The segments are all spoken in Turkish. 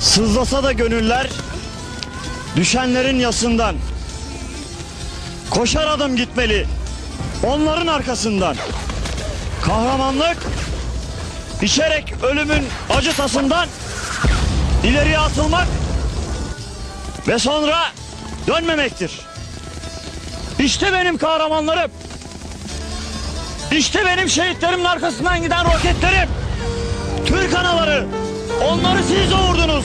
Sızlasa da gönüller düşenlerin yasından. Koşar adım gitmeli onların arkasından. Kahramanlık içerek ölümün acı tasından ileriye atılmak ve sonra dönmemektir. İşte benim kahramanlarım. İşte benim şehitlerimin arkasından giden roketlerim. Türk anaları. Onları siz doğurdunuz.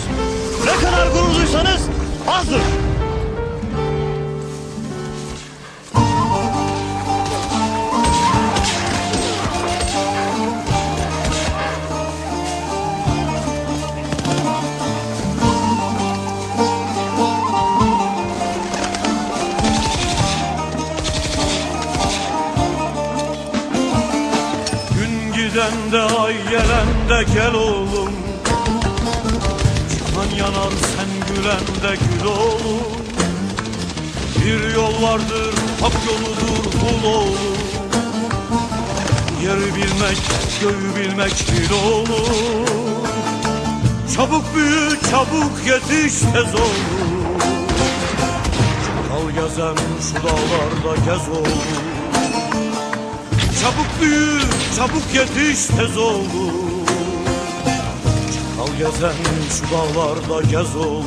Ne kadar gurur duysanız azdır. Gün giden de ay gelen de gel oğlum Çıkan yanar sen gülen de gül oğlum Bir yol vardır hak yoludur kul oğlum Yeri bilmek göğü bilmek bil oğlum Çabuk büyü çabuk yetiş tez oğlum Çakal gezen şu dağlarda gez oğlum Çabuk büyü, çabuk yetiş tez Çakal gezen şu dağlarda gez oğlum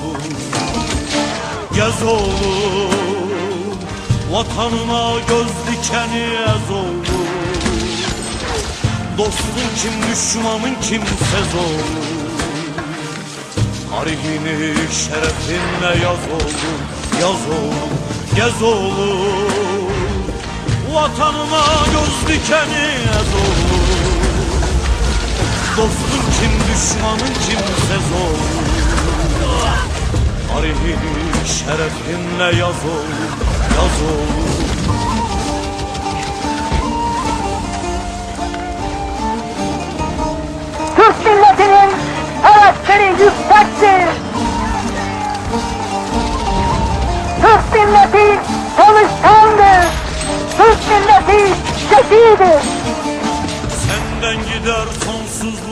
Gez oğlum. Vatanına göz dikeni ez oğlum. Dostun kim düşmanın kim sez oğlum. Tarihini şerefinle yaz oğlum Yaz oğlum, gez oğlum. Vatanıma göz dikeni ez oğlum Dostun kim düşmanın kimse zor Tarihini şerefinle yaz oğlum Yaz oğlum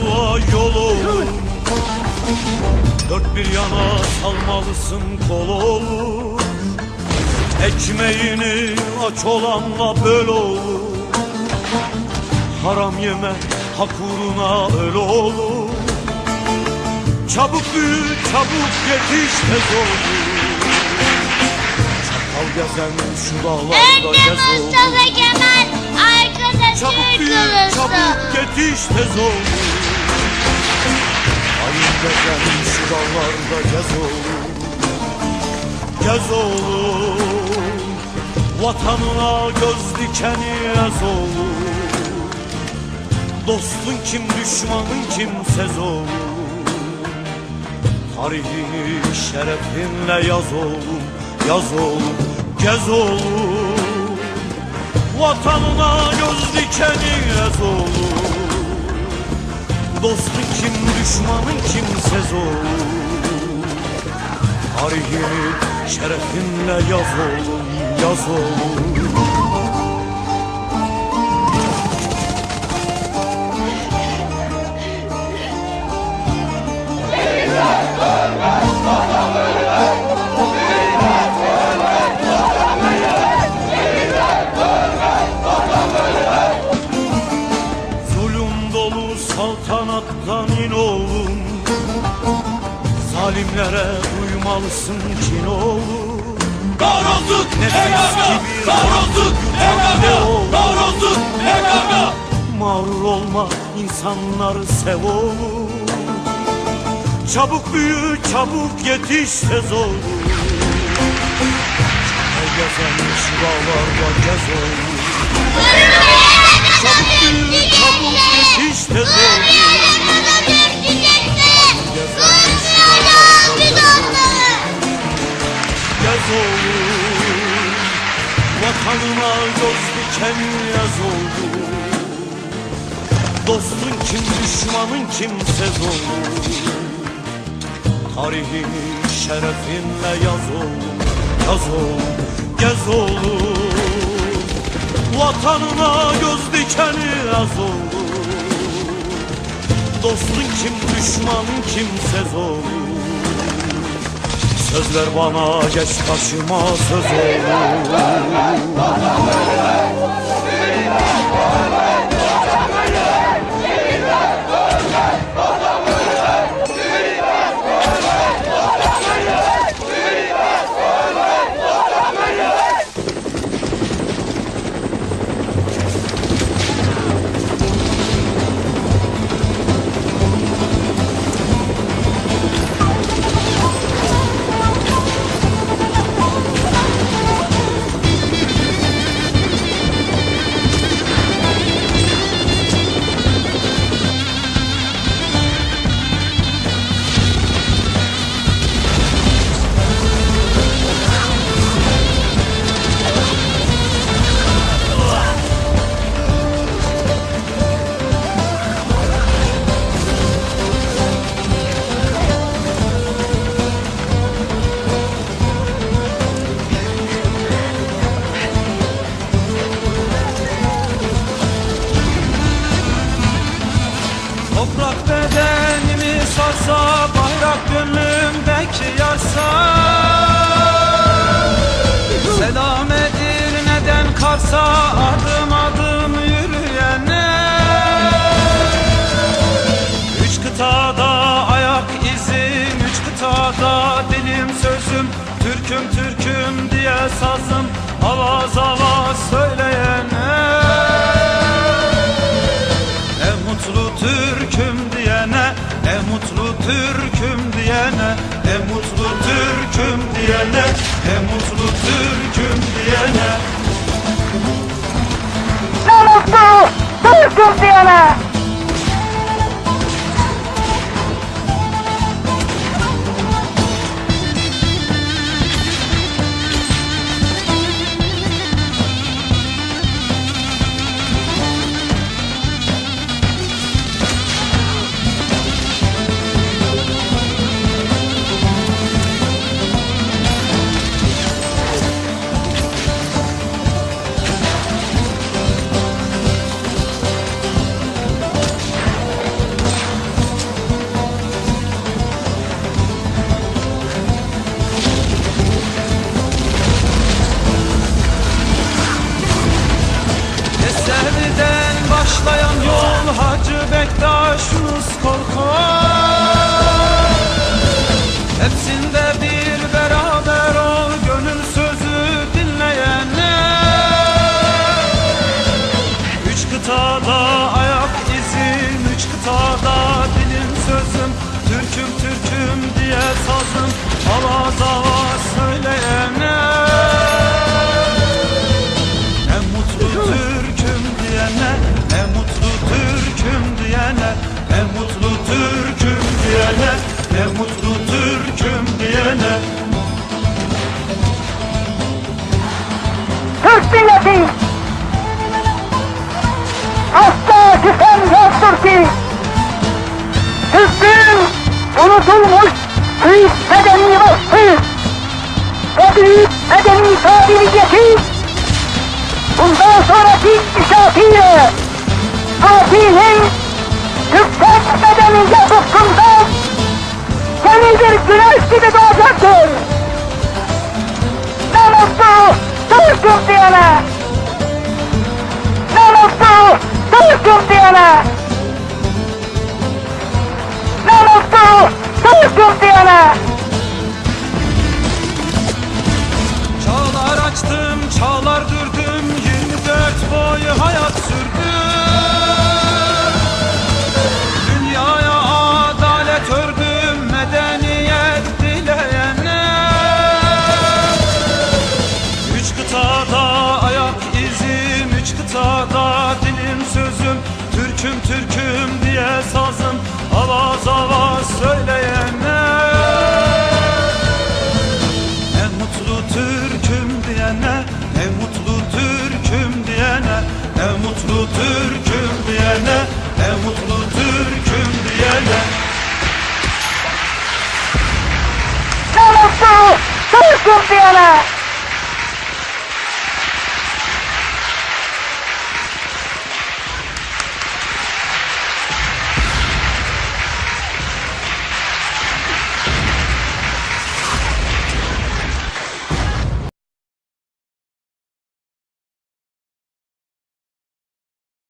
sonsuzluğa yol olur. Dört bir yana salmalısın kol olur. Ekmeğini aç olanla böl olur. Haram yeme hak uğruna öl olur. Çabuk büyü çabuk yetiş tez olur Çakal gezen şu dağlarda gez olur. Mustafa Kemal, arkada Çabuk büyü, çabuk yetiş tez ol. Ayın gezen şu dağlarda gez oğlum Gez oğlum. Vatanına göz dikeni ez oğlum. Dostun kim düşmanın kim sez oğlum. Tarihini şerefinle yaz oğlum Yaz oğlum Gez oğlum. Vatanına göz dikeni ez oğlum Dostun kim düşmanın kimsez oğlum Tarihini şerefinle yaz oğlum Yaz oğlum Zalimlere uymalısın kin oğlum Doğrulduk Nefes PKK! gibi Doğrulduk PKK! oğlum. Doğrulduk PKK! Mağrur olma insanları sev oğlum Çabuk büyü çabuk yetiş tez Çakal gezen şu dağlarda gez oğlum düşmanın kimsez olur Tarihi şerefinle yaz olur, yaz olur, gez olur Vatanına göz dikeni az olur Dostun kim düşmanın kimsez olur Sözler bana geç karşıma söz olur campeonato! Hacı Bektaş Bektaş'ımız korkar. Hepsinde bir beraber ol gönül sözü dinleyenler Üç kıtada ayak izim, üç kıtada dilim sözüm. Türküm Türküm diye sazım, ala zava söyleyenler Ne mutlu Türk'üm diyene. Türk milleti! Asla küfen yoktur ki! Türklüğün unutulmuş büyük bedeni vasfı ve büyük bedeni kabiliyeti bundan sonraki inkişafıyla partinin yüksek bedeni yapısından Kaliger güreşçide doğacaktır. Namuslu Türk Kumpiyonu. Mana?